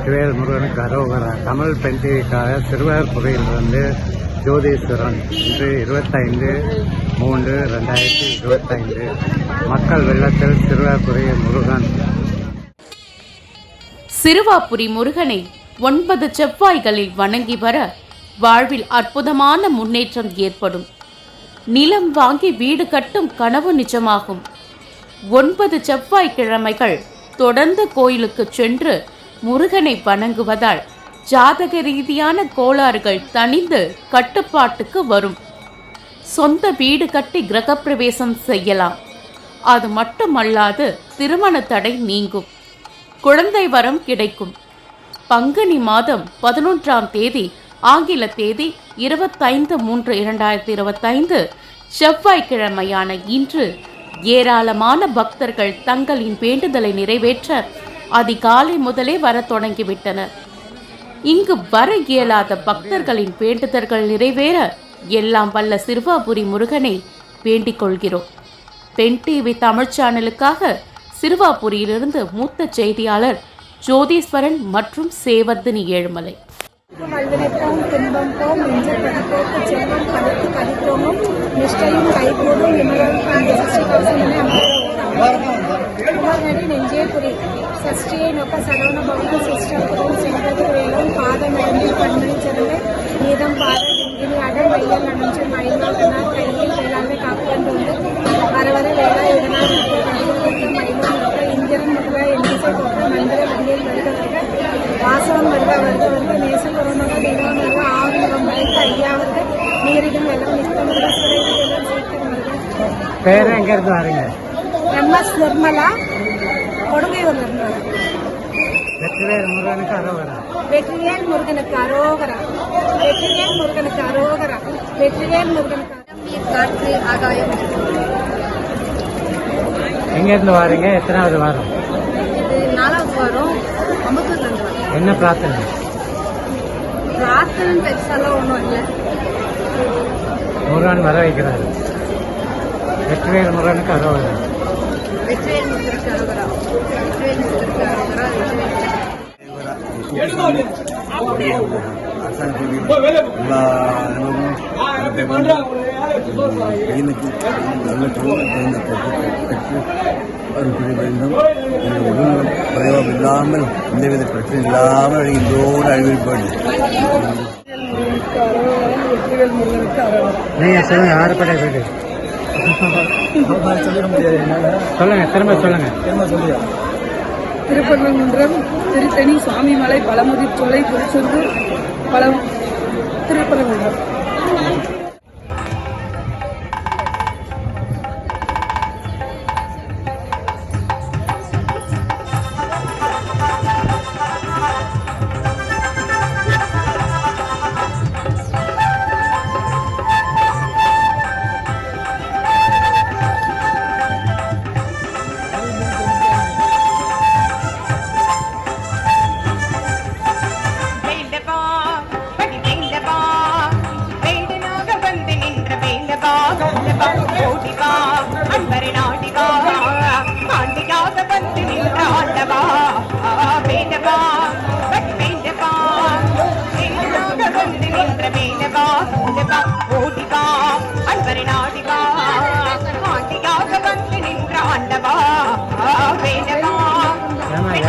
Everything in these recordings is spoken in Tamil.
வெற்றிவேல் முருகனுக்கு அரோகரா தமிழ் பெண் டிவிக்காக சிறுவர்புறையிலிருந்து ஜோதீஸ்வரன் இன்று இருபத்தைந்து மூன்று ரெண்டாயிரத்தி இருபத்தைந்து. மக்கள் வெள்ளத்தில் சிறுவாபுரி முருகன். சிறுவாபுரி முருகனை ஒன்பது செவ்வாய்களில் வணங்கி வர வாழ்வில் அற்புதமான முன்னேற்றம் ஏற்படும். நிலம் வாங்கி வீடு கட்டும் கனவு நிஜமாகும். ஒன்பது செவ்வாய் கிழமைகள் தொடர்ந்து கோயிலுக்கு சென்று முருகனை வணங்குவதால் ஜாதக ரீதியான கோளாறுகள் தணிந்து கட்டுப்பாட்டுக்கு வரும். சொந்த வீடு கட்டி கிரகப்பிரவேசம் செய்யலாம். அது மட்டுமல்லாது திருமண தடை நீங்கும். குழந்தை வரம் கிடைக்கும். பங்குனி மாதம் பதினொன்றாம் தேதி ஆங்கில தேதி இருபத்தைந்து மூன்று இரண்டாயிரத்தி இருபத்தைந்து செவ்வாய்க்கிழமையான இன்று ஏராளமான பக்தர்கள் தங்களின் வேண்டுதலை நிறைவேற்ற அதிகாலை முதலே வரத் தொடங்கிவிட்டனர் இங்கு வர இயலாத பக்தர்களின் வேண்டுதல்கள் நிறைவேற எல்லாம் வல்ல சிறுவாபுரி முருகனை வேண்டிக் கொள்கிறோம். பெண் டிவி தமிழ் சேனலுக்காக சிறுவாபுரியிலிருந்து மூத்த செய்தியாளர் ஜோதீஸ்வரன் மற்றும் சேவர்தினி ஏழுமலை. துன்பம் போம் செல்வம் கதித்தோமும் நிஷ்டையும் கைகூடும் அந்த நெஞ்சே புரி சஷ்டியை நோக்க சரவண பவன சிஷ்டபுரம் சென்றது வேலும் பாதமடைந்து கண்மணி சிறந்த நீதம் பாத இனி அடம் வையல் நனஞ்சு மயிலாட்டனார் கையில் வேளாண்மை வந்து வர வர வேளா இதனால் மயிலும் இந்திரன் முருகா எண்ணிசை போட்ட மந்திர வண்டியில் வருக வருக வாசவம் வருக வருக வருக நேசம் வருவனக தெய்வம் வருக ஆவியம் மலைத்த ஐயா வருக நீரிடும் வெள்ளம் நித்தம் வருக சுரையில் வெள்ளம் சேர்த்து வருக பேர் எங்கேருந்து வரீங்க எம்எஸ் நிர்மலா கொடுங்கையூர்ல இருந்து வரேன். வெற்றிவேல் முருகனுக்கு அரோகரா. வெற்றிவேல் முருகனுக்கு அரோகரா. வெற்றிவேல் முருகனுக்கு அரோகரா. வெற்றிவேல் முருகனுக்கு. காற்று ஆகாயம் எங்கேருந்து வரீங்க? எத்தனாவது வாரம்? இது நாலாவது வாரம் அம்பத்தூர்ல இருந்து வரேன் என்ன பிரார்த்தனை? பிரார்த்தனை பெருசாலாம் ஒன்றும் இல்லை. முருகன் வர வைக்கிறாரு. வெற்றிவேல் முருகனுக்கு அரோகரா. வெற்றிவேல் முருகனுக்கு அரோகரா வெற்றிவேல் முருகனுக்கு அரோகரா வெற்றிவேல் இல்லாமல் எந்தவித பிரச்சனை இல்லாமல் இதோடு அழிவிப்பது வெற்றிவேல் நீங்கள் சொல்லுங்க. யாருப்பட்ட சொல்லிட முடியாது சொல்லுங்க திரும்ப சொல்லுங்க. என்ன சொல்லியா திருப்பரங்குன்றம் திருத்தணி சுவாமிமலை பழமுதிர்ச்சோலை திருச்செந்தூர் பழம் திருப்பரங்குன்றம்.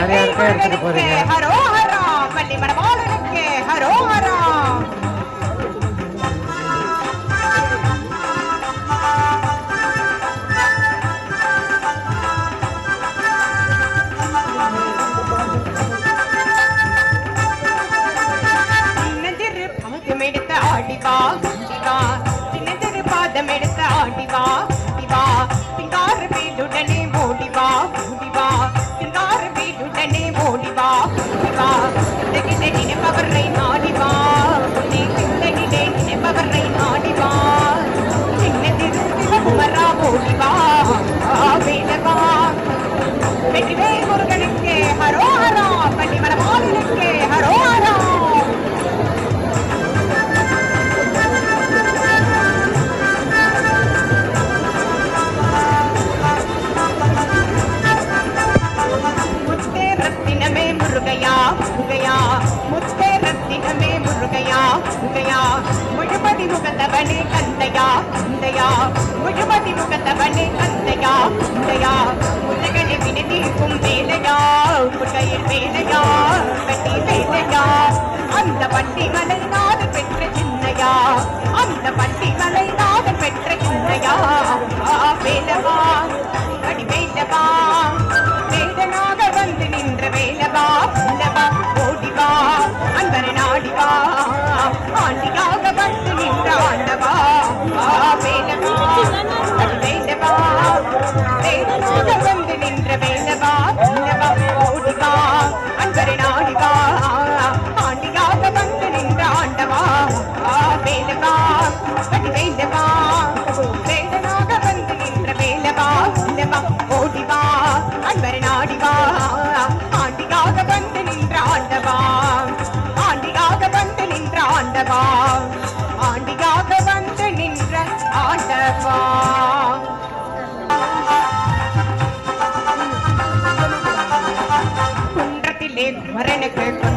நிறைய யார் எடுத்துட்டு போறீங்க? ஹரோ ஹரா பள்ளி மணவாளனுக்கு ஹரோ ஹரா reina. பட்டி மலை பெற்ற சின்னையா. அந்த பட்டி மலை பெற்ற சின்னையா. வேலவா அடி வேலவா வேதனாக வந்து நின்ற வேலவா வேலவா ஓடிவா அன்பரை நாடிவா. ஆண்டியாக வந்து நின்ற ஆண்டவா. வேலவா அடி வேலவா வேதனாக வந்து நின்ற வேலவா வேலவா ஓடிவா அன்பரை நாடிவா.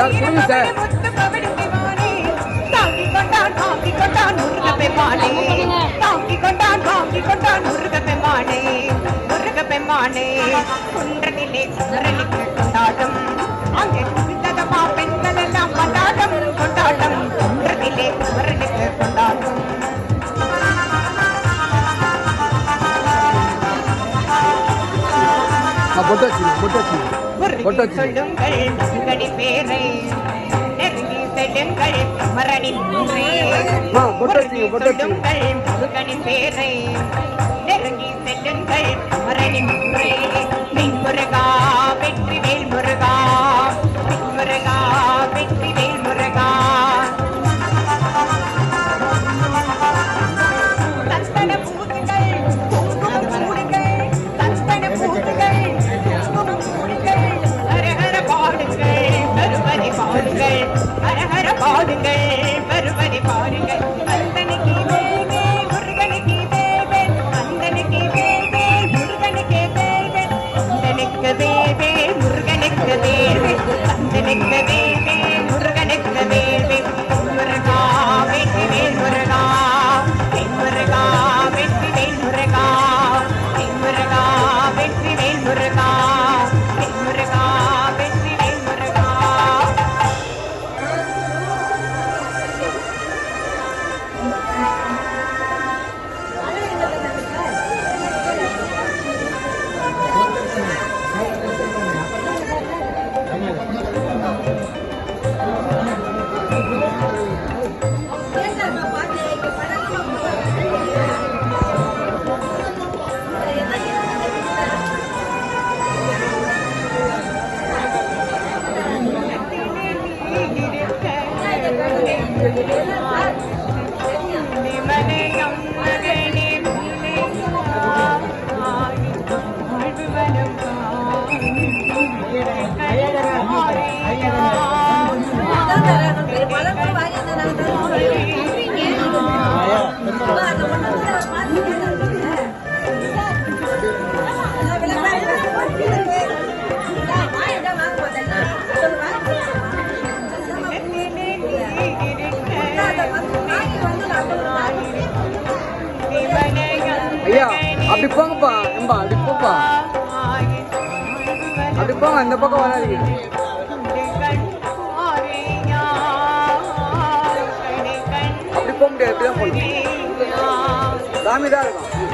Sir Muruga sir. குன்றத்திலே குமரனுக்கு கொண்டாட்டம் அங்கே குவிந்ததமா பெண்கள் எல்லாம் கொண்டாட்டம் கொண்டாட்டம் குன்றத்திலே குமரனுக்கு கொண்டாட்டம் பொட்டாச்சு பொட்டாச்சு. பேரை நெருங்கி செல்லுங்கள். குமரனின் ஊரே. பருவதி பாடுங்கள் ஹரஹர பாடுங்கள் Wala ko ba yun na lang அப்படி போங்கப்பா எம்பா அப்படி போப்பா அப்படி போங்க இந்த பக்கம் வராதீங்க அப்படி போக முடியாது இப்படிதான் போகணும் சாமி தான் இருக்கும்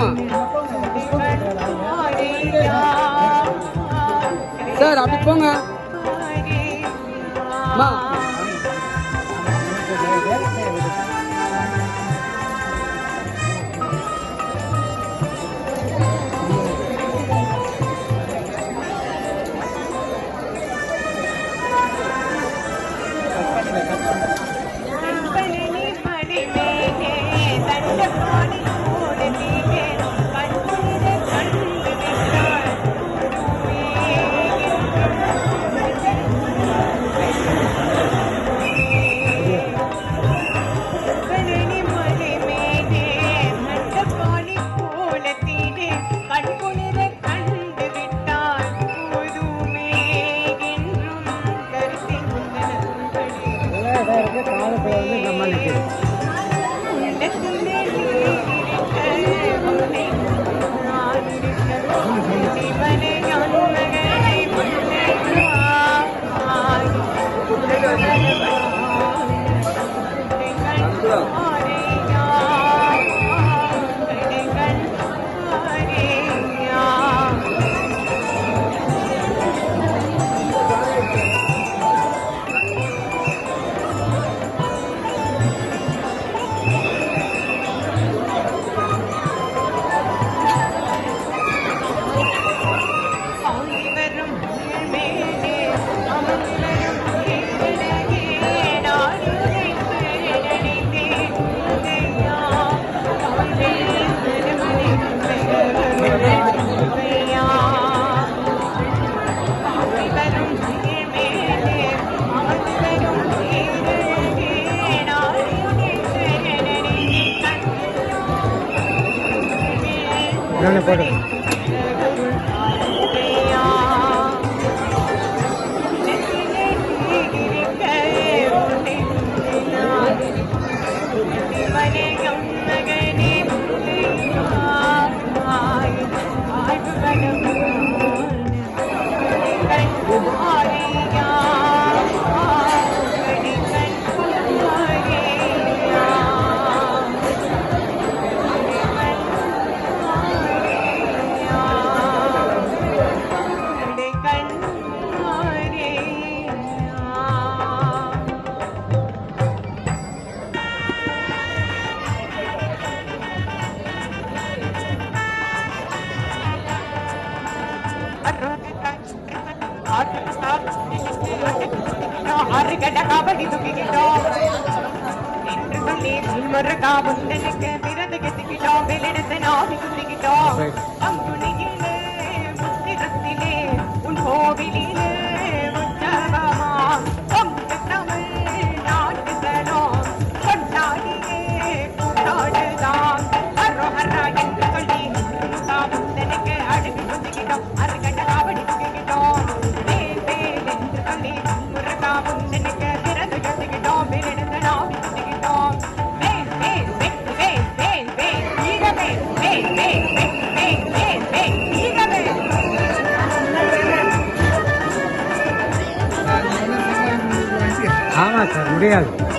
அப்படி சார் அப்படி போங்க. লেগে போட்டு முருகா முந்தனுக்கு பிறந்து கெத்துக்கிட்டோம் வெளியிடத்தை நாவி குத்திக்கிட்டோம். அங்குணியிலே முத்திரத்திலே உன் கோவிலிலே உற்சவமா தமிழ் கொண்டாடியே கூட்டாடுதான் என்று சொல்லி குத்திக்கிட்டோம் हाँ सर मुड़े आ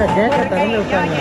சார் கேட்டை திறந்து விட்டாங்க.